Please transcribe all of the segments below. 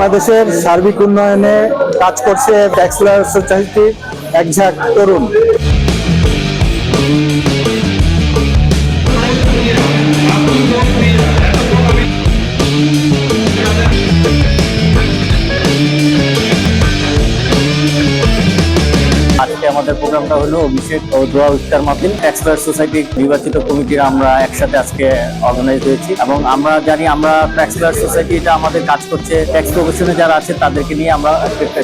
বাংলাদেশের সার্বিক উন্নয়নে কাজ করছে ব্যাচেলার সোসাইটি একঝাক তরুণ। আমাদের প্রোগ্রামটা হলো অভিষেক ও দোয়া ইফতার মাহফিল। এক্সপার্ট সোসাইটি নির্বাচিত কমিটির আমরা একসাথে আজকে অর্গানাইজ হয়েছি এবং আমরা জানি আমরা এক্সপার্ট সোসাইটি এটা আমাদের কাজ করছে। ট্যাক্স প্রফেশনে যারা আছে তাদেরকে নিয়ে আমরা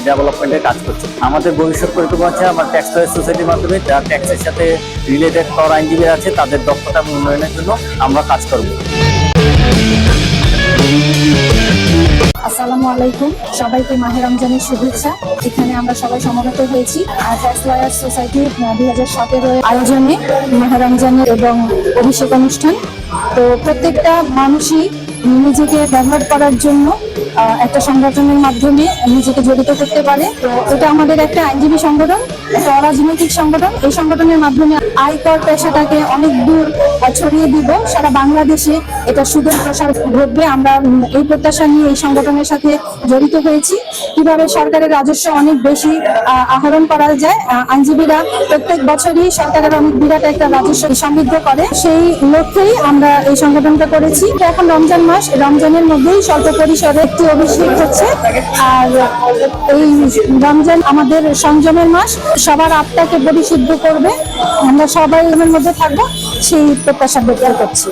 ডেভেলপমেন্টের কাজ করছি। আমাদের ভবিষ্যৎ পরিকল্পনা আছে আমার ট্যাক্সপায়ার সোসাইটির মাধ্যমে। যারা ট্যাক্সের সাথে রিলেটেড কর আইনজীবী আছে তাদের দক্ষতা উন্নয়নের জন্য আমরা কাজ করব। আসসালামু আলাইকুম। সবাইকে মাহে রমজানের শুভেচ্ছা। এখানে আমরা সবাই সমবেত হয়েছি। ট্যাক্স লয়ার সোসাইটি দুই হাজার সতেরো আয়োজনে মাহে রমজানের এবং অভিষেক অনুষ্ঠান। তো প্রত্যেকটা মানুষই নিজেকে ব্যবহার করার জন্য একটা সংগঠনের মাধ্যমে নিজেকে জড়িত করতে পারে। তো এটা আমাদের একটা আইনজীবী সংগঠন, একটা অরাজনৈতিক সংগঠন। এই সংগঠনের মাধ্যমে আয়কর পেশাটাকে অনেক দূর ছড়িয়ে দিব। সারা বাংলাদেশে এটা সুদূর প্রসার ঘটবে। আমরা এই প্রত্যাশা নিয়ে এই সংগঠনের সাথে জড়িত হয়েছি। কীভাবে সরকারের রাজস্ব অনেক বেশি আহরণ করা যায় আইনজীবীরা প্রত্যেক বছরই সরকারের অনেক বিরাট একটা রাজস্ব সমৃদ্ধ করে। সেই লক্ষ্যেই আমরা এই সংগঠনটা করেছি। এখন রমজান মাস, রমজানের মধ্যেই স্বল্প পরিসরে একটি অভিষেক হচ্ছে। আর এই রমজান আমাদের সংযমের মাস, সবার আত্মাকে পরিশুদ্ধ করবে। আমরা সবাই এর মধ্যে থাকব, সেই প্রত্যাশা বেকার করছি।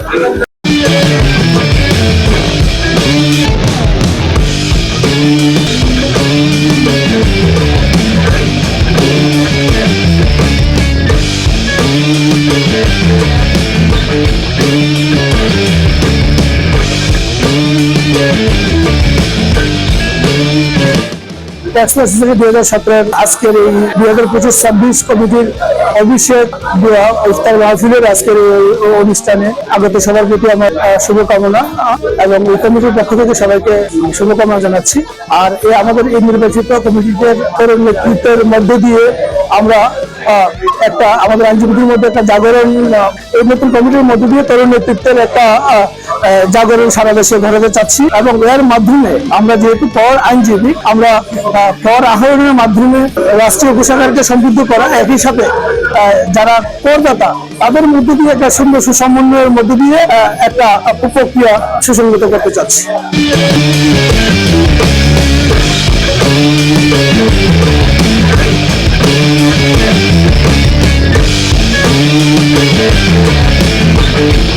দুই হাজার আজকের এই হাজার পঁচিশ ছাব্বিশ কমিটির অভিষেক দেওয়া আজকের অনুষ্ঠানে সবার প্রতি আমার শুভকামনা এবং এই কমিটির পক্ষ থেকে সবাইকে শুভকামনা জানাচ্ছি। আর এই আমাদের এই নির্বাচিত কমিটিদের নেতৃত্বের মধ্য দিয়ে আমরা একটা আমাদের আইনজীবীদের মধ্যে একটা জাগরণ এই নতুন কমিটির মধ্য দিয়ে তরুণ নেতৃত্বের একটা জাগরণ সারা দেশে ঘটাতে চাচ্ছি। এবং এর মাধ্যমে আমরা যেহেতু পর আইনজীবী, আমরা কর আহরণের মাধ্যমে রাষ্ট্রীয় কোষাগারকে সমৃদ্ধ করা একই সাথে যারা করদাতা, তাদের মধ্যে দিয়ে একটা সুন্দর সুসমন্বয়ের মধ্যে দিয়ে একটা প্রক্রিয়া সুসংগত করতে চাচ্ছি। আমি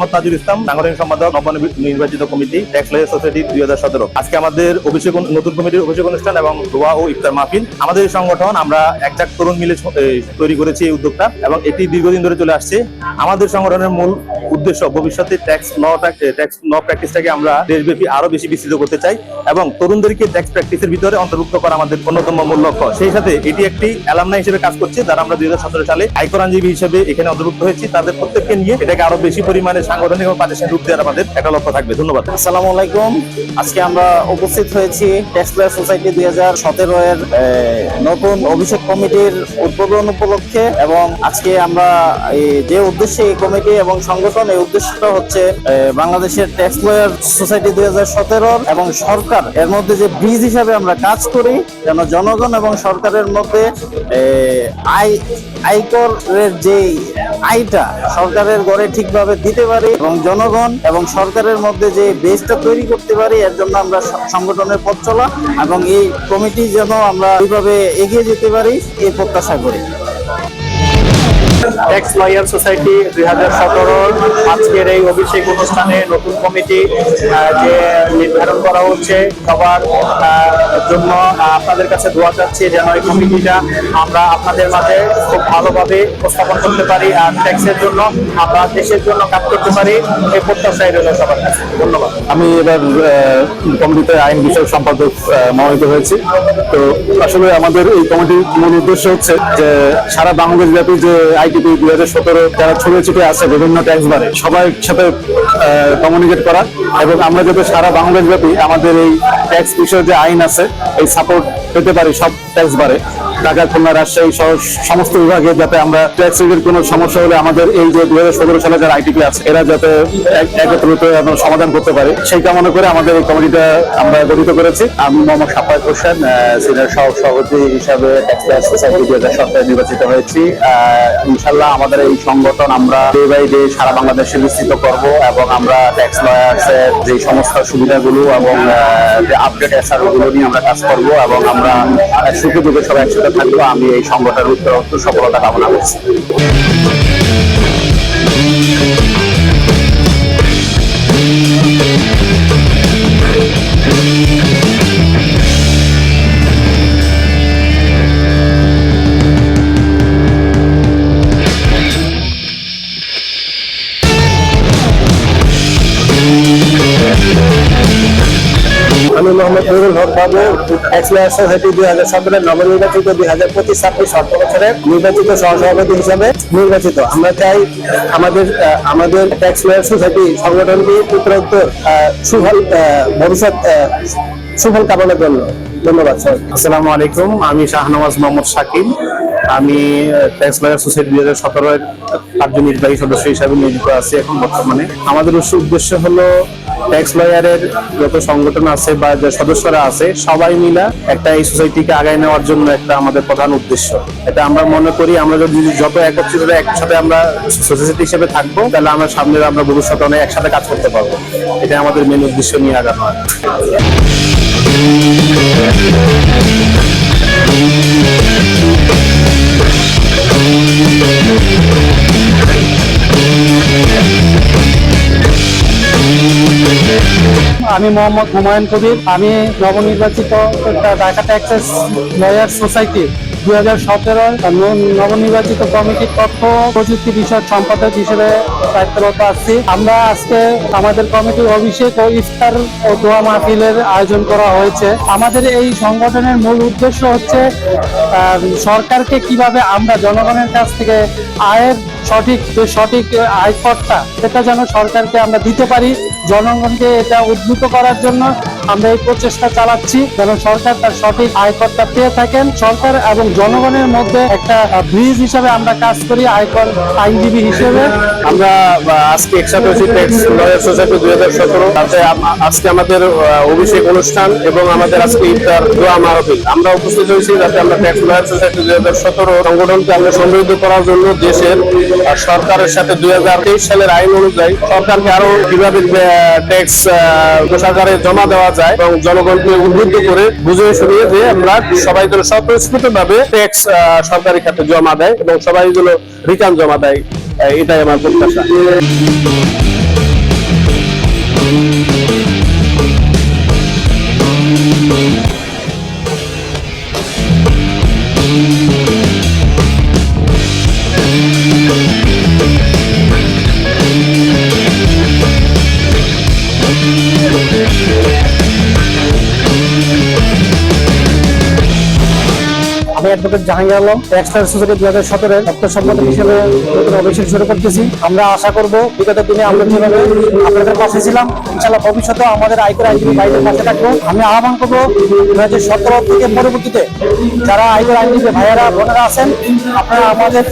মোহাম্মদ তাজুল ইসলাম নাগরিক সম্পাদক নবনির্বাচিত কমিটি ট্যাক্স লয়ার সোসাইটি দুই হাজার সতেরো। আজকে আমাদের অভিষেক নতুন কমিটির অভিষেক অনুষ্ঠান এবং দোয়া ও ইফতার মাহফিল। আমাদের এই সংগঠন, আমরা একজাক তরুণ মিলে তৈরি করেছি এই উদ্যোগটা এবং এটি দীর্ঘদিন ধরে চলে আসছে। আমাদের সংগঠনের মূল উদ্দেশ্য ভবিষ্যতে ট্যাক্স ল ট্যাক্স ল প্র্যাকটিসটাকে আমরা দেশব্যাপী আরও বেশি বিস্তৃত করতে চাই এবং তরুণদেরকে ট্যাক্স প্র্যাকটিসের ভিতরে অন্তর্ভুক্ত করা আমাদের অন্যতম মূল লক্ষ্য। সেই সাথে এটি একটি অ্যালামনা হিসেবে কাজ করছে, যারা আমরা দুই সালে আয়কর আইনজীবী হিসেবে এখানে অন্তর্ভুক্ত হয়েছি, তাদের প্রত্যেককে নিয়ে এটাকে আরও বেশি পরিমাণে সাংগঠনিক এবং প্রাতিষ্ঠানিক রূপ দেওয়ার আমাদের একটা লক্ষ্য থাকবে। ধন্যবাদ। আসসালামু আলাইকুম। আজকে আমরা উপস্থিত হয়েছি ট্যাক্সপ্লেয়ার সোসাইটি দুই হাজার সতেরো এর নতুন অভিষেক কমিটির উদ্বোধন উপলক্ষে এবং আজকে আমরা যে উদ্দেশ্যে এই কমিটি এবং সংগঠন এই উদ্দেশ্যটা হচ্ছে বাংলাদেশের ট্যাক্স ট্যাক্সপ্লেয়ার সোসাইটি দুই হাজার সতেরো এবং সরকার এর মধ্যে যে ব্রিজ হিসাবে আমরা কাজ করি, যেন জনগণ এবং সরকারের মধ্যে আয়, আয়করের যে আয়টা সরকারের গড়ে ঠিকভাবে দিতে পারি এবং জনগণ এবং সরকারের মধ্যে যে বেসটা তৈরি করতে পারি, এর জন্য আমরা সংগঠনের পথ চলা এবং এই কমিটি যেন আমরা এইভাবে এগিয়ে যেতে পারি, এই প্রত্যাশা করি। ট্যাক্স লয়ার সোসাইটি দুই আজকের এই অভিষেক অনুষ্ঠানে নতুন কমিটি যে নির্ধারণ করা হচ্ছে সবার জন্য আপনাদের কাছে দোয়া চাচ্ছি যেন এই কমিটিটা আমরা আপনাদের মাঝে খুব ভালোভাবে উপস্থাপন করতে পারি আর ট্যাক্সের জন্য আমরা দেশের জন্য কাজ করতে পারি, এই প্রত্যাশাই রইল সবার কাছে। ধন্যবাদ। আমি এবার কমিটিতে আইন বিষয়ক সম্পাদক মনোনীত হয়েছি। তো আসলে আমাদের এই কমিটির মূল উদ্দেশ্য হচ্ছে যে সারা বাংলাদেশ ব্যাপী যে আইটিপি দুই হাজার সতেরো যারা ছড়িয়ে ছিটিয়ে আছে বিভিন্ন ট্যাক্স বারে সবার সাথে কমিউনিকেট করা এবং আমরা যাতে সারা বাংলাদেশ ব্যাপী আমাদের এই ট্যাক্স বিষয়ে যে আইন আছে, এই সাপোর্ট পেতে পারি সব ট্যাক্স বারে। ঢাকা খুলনা রাজশাহী সহ সমস্ত বিভাগে যাতে আমরা ট্যাক্স রিলেটেড কোনো সমস্যা হলে আমাদের এই যে দুই হাজার সালে যারা আইটিপি আছে, এরা যাতে একত্রিত সমাধান করতে পারে। সেই কামনা করে আমাদের এই কমিটিটা আমরা গঠিত করেছি। আমি মোহাম্মদ সাফায়ত হোসেন সিনিয়র সহ সভাপতি হিসাবে ট্যাক্সটাইল সোসাইটি দুই হাজার সতেরো নির্বাচিত হয়েছি। ইনশাল্লাহ আমাদের এই সংগঠন আমরা ডে বাই ডে সারা বাংলাদেশে বিস্তৃত করব এবং আমরা ট্যাক্স লয়ার্স এর যে সমস্ত সুবিধাগুলো এবং যে আপডেট এসআরগুলো নিয়ে আমরা কাজ করব এবং আমরা সুখে দুঃখে সবাই একসাথে থাকব আমি এই সংগঠনের উত্তর উত্তর সফলতা কামনা করছি। দুই হাজার সতেরো নবনির্বাচিত দুই হাজার পঁচিশ ছাব্বিশ অর্থ বছরের নির্বাচিত সহসভাপতি হিসাবে নির্বাচিত। আমরা চাই আমাদের আমাদের ট্যাক্স লয়ার সোসাইটি সংগঠনটি উত্তরোত্তর সুফল ভবিষ্যৎ সুফল কামনার জন্য। ধন্যবাদ, স্যার। আসসালামু আলাইকুম, আমি শাহনওয়াজ মোহাম্মদ শাকিল। আমি ট্যাক্স লয়ার সোসাইটি দুই হাজার সতেরোর কার্যনির্বাহী সদস্য হিসাবে নিয়োজিত আছি এখন বর্তমানে। আমাদের উদ্দেশ্য- হলো ট্যাক্স লয়ারের যত সংগঠন আছে বা যে সদস্যরা আছে, সবাই মিলে একটা এই সোসাইটিকে আগায় নেওয়ার জন্য একটা আমাদের প্রধান উদ্দেশ্য। এটা আমরা মনে করি, আমরা যদি যত একত্রিত একসাথে আমরা সোসাইটি হিসেবে থাকব, তাহলে আমরা সামনে আমরা ভবিষ্যতে অনেক একসাথে কাজ করতে পারব। এটা আমাদের মেন উদ্দেশ্য নিয়ে আগানো আর কি। আমি মোহাম্মদ হুমায়ুন কবির। আমি নবনির্বাচিত ঢাকা ট্যাক্সেস লয়ার সোসাইটি দুই হাজার সতেরো নবনির্বাচিত কমিটির তথ্য প্রযুক্তি বিষয়ক সম্পাদক হিসেবে দায়িত্বরত আছি। আমরা আজকে আমাদের কমিটির অভিষেক ও ইফতার ও দোয়া মাহফিলের আয়োজন করা হয়েছে। আমাদের এই সংগঠনের মূল উদ্দেশ্য হচ্ছে সরকারকে কীভাবে আমরা জনগণের কাছ থেকে আয়ের সঠিক যে সঠিক আয় করটা সেটা যেন সরকারকে আমরা দিতে পারি। জনগণকে এটা উদ্ভূত করার জন্য আমরা এই প্রচেষ্টা চালাচ্ছি যেন সরকার তার সঠিক আয়করটা পেয়ে থাকেন। সরকার এবং জনগণের মধ্যে একটা ব্রিজ হিসাবে আমরা কাজ করি, আয়কর আইনজীবী হিসেবে। আমরা আজকে একসাথে হয়েছি ট্যাক্স লয়ার সোসাইটি দুই হাজার সতেরো। তাতে আজকে আমাদের অভিষেক অনুষ্ঠান এবং আমাদের আজকে ইফতার দোয়া মাহফিল। আমরা উপস্থিত হয়েছি যাতে আমরা ট্যাক্স লয়ার সোসাইটি দুই হাজার সতেরো সংগঠনকে আমরা সমৃদ্ধ করার জন্য দেশের সরকারের সাথে দুই হাজার তেইশ সালের আইন অনুযায়ী সরকারকে আরও কীভাবে ট্যাক্স কোষাগারে জমা দেওয়া যায় এবং জনগণকে উদ্বুদ্ধ করে বুঝিয়ে শুনিয়ে যে আমরা সবাই যেন স্বতঃস্ফূর্ত ভাবে ট্যাক্স সরকারি খাতে জমা দেয় এবং সবাই যেন রিটার্ন জমা দেয় এটাই আমার প্রত্যাশা। আমি advocate Jahangir Alam extra society দুই হাজার সতেরো ডক্টর সম্পাদক হিসেবে নতুন অভিষেক শুরু করতেছি। আমরা আশা করব বিগত দিনে আমরা যেভাবে আপনাদের পাশে ছিলাম ইনশাল্লাহ ভবিষ্যতে আমাদের আয়কর আইনজীবী ভাইদের পাশে থাকব। আমি আহ্বান করব দু হাজার সতেরো থেকে পরবর্তীতে যারা আয়কর আইনজীবী ভাইয়েরা, বোনেরা আছেন, আপনারা আমাদের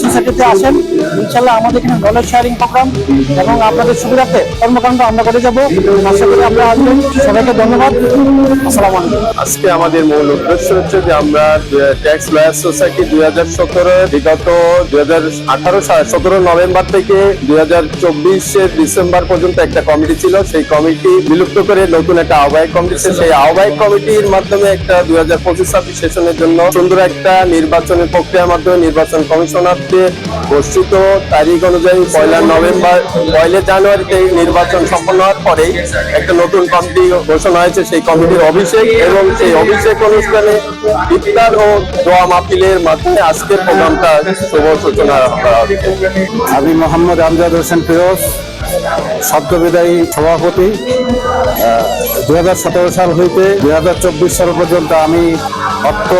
সোসাইটিতে আসেন। ইনশাল্লাহ আমাদের এখানে নলেজ শেয়ারিং প্রোগ্রাম এবং আপনাদের সুবিধার্থে কর্মকাণ্ড আমরা করে যাব। আশা করি আমরা আসবেন। সবাইকে ধন্যবাদ। আসসালামু আজকে আমাদের মূল উদ্দেশ্য হচ্ছে যে আমরা ট্যাক্স লয়ার সোসাইটি দুই হাজার সতেরো, বিগত দুই হাজার আঠারো সতেরো নভেম্বর থেকে দুই হাজার চব্বিশের ডিসেম্বর পর্যন্ত একটা কমিটি ছিল সেই কমিটি বিলুপ্ত করে নতুন একটা আহ্বায়ক কমিটি। সেই আহ্বায়ক কমিটির মাধ্যমে একটা দুই হাজার পঁচিশ ছাব্বিশ সেশনের জন্য সুন্দর একটা নির্বাচনের প্রক্রিয়ার মাধ্যমে নির্বাচন কমিশনারকে ঘোষিত তারিখ অনুযায়ী পয়লা নভেম্বর, পয়লা জানুয়ারিতে নির্বাচন সম্পন্ন হওয়ার পরেই একটা নতুন কমিটি ঘোষণা হয়েছে সেই কমিটির অভিষেক এবং সেই অভিষেক অনুষ্ঠানে ইফতার ও দোয়া মাহফিলের মাধ্যমে আজকের প্রোগ্রামটা শুভ সূচনা করা আমি মোহাম্মদ আমজাদ হোসেন ফিরোজ সদ্যবিদায়ী সভাপতি। দুই হাজার সতেরো সাল হইতে দুই হাজার চব্বিশ সাল পর্যন্ত আমি অর্থ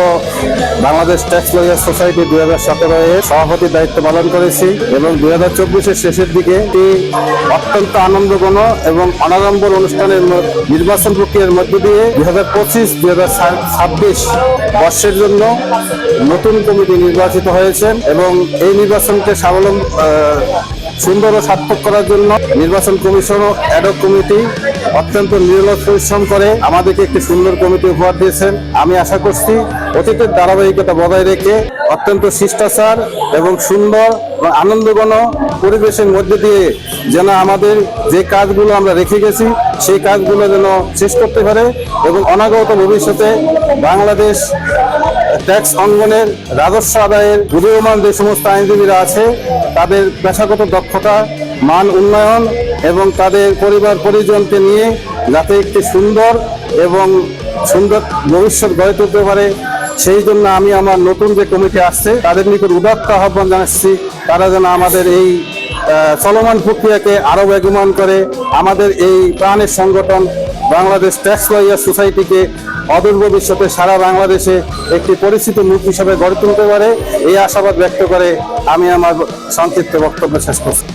বাংলাদেশ ট্যাক্স লয়ার সোসাইটি দুই হাজার সতেরো এর সভাপতির দায়িত্ব পালন করেছি এবং দুই হাজার চব্বিশের শেষের দিকে একটি অত্যন্ত আনন্দঘন এবং অনাড়ম্বর অনুষ্ঠানের নির্বাচন প্রক্রিয়ার মধ্য দিয়ে দুই হাজার পঁচিশ, দুই হাজার ছাব্বিশ বর্ষের জন্য নতুন কমিটি নির্বাচিত হয়েছেন এবং এই নির্বাচনকে স্বাবলম্ব সুন্দর ও সার্থক করার জন্য নির্বাচন কমিশন ও অ্যাডক কমিটি অত্যন্ত নিরলস পরিশ্রম করে আমাদেরকে একটি সুন্দর কমিটি উপহার দিয়েছেন। আমি আশা করছি অতীতের ধারাবাহিকতা বজায় রেখে অত্যন্ত শিষ্টাচার এবং সুন্দর এবং আনন্দঘন পরিবেশের মধ্যে দিয়ে যেন আমাদের যে কাজগুলো আমরা রেখে গেছি, সেই কাজগুলো যেন শেষ করতে পারে এবং অনাগত ভবিষ্যতে বাংলাদেশ ট্যাক্স অঙ্গনের রাজস্ব আদায়ের উদীয়মান যে সমস্ত আইনজীবীরা আছে, তাদের পেশাগত দক্ষতা, মান উন্নয়ন তাদের পরিবার পরিজনকে নিয়ে যাতে একটি সুন্দর এবং সুন্দর ভবিষ্যৎ গড়ে তুলতে পারে, সেই জন্য আমি আমার নতুন যে কমিটি আসছে, তাদের নিকট উদাত্ত আহ্বান জানাচ্ছি, তারা যেন আমাদের এই চলমান প্রক্রিয়াকে আরও বেগমান করে। আমাদের এই প্রাণের সংগঠন বাংলাদেশ ট্যাক্স লয়ার সোসাইটিকে অদূর ভবিষ্যতে সারা বাংলাদেশে একটি পরিচিত মুখ হিসাবে গড়ে তুলতে পারে, এই আশাবাদ ব্যক্ত করে আমি আমার সংক্ষিপ্ত বক্তব্য শেষ করছি।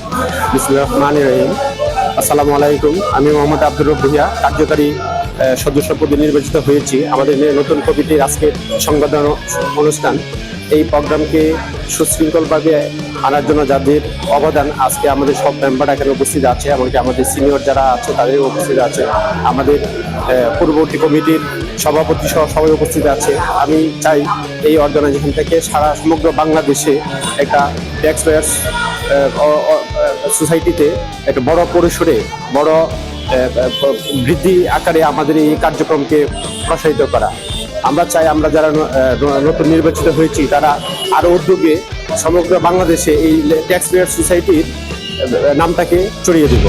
রহিম। আসসালামু আলাইকুম। আমি মোহাম্মদ আব্দুর ভুইয়া কার্যকারী সদস্য পদে নির্বাচিত হয়েছি। আমাদের নতুন কমিটির আজকের সংবাদদান অনুষ্ঠান। এই প্রোগ্রামকে সুশৃঙ্খলভাবে আনার জন্য যাদের অবদান, আজকে আমাদের সব মেম্বার এখানে উপস্থিত আছে, এমনকি আমাদের সিনিয়র যারা আছে তাদের উপস্থিত আছে। আমাদের পূর্ববর্তী কমিটির সভাপতি সহ সবাই উপস্থিত আছে। আমি চাই এই অর্গানাইজেশন থেকে সারা সমগ্র বাংলাদেশে একটা ট্যাক্স সোসাইটিতে একটা বড় পরিসরে, বড় বৃদ্ধি আকারে আমাদের এই কার্যক্রমকে প্রসারিত করা। আমরা চাই আমরা যারা নতুন নির্বাচিত হয়েছি, তারা আরও উদ্যোগে সমগ্র বাংলাদেশে এই ট্যাক্স সোসাইটির নামটাকে চড়িয়ে দেব।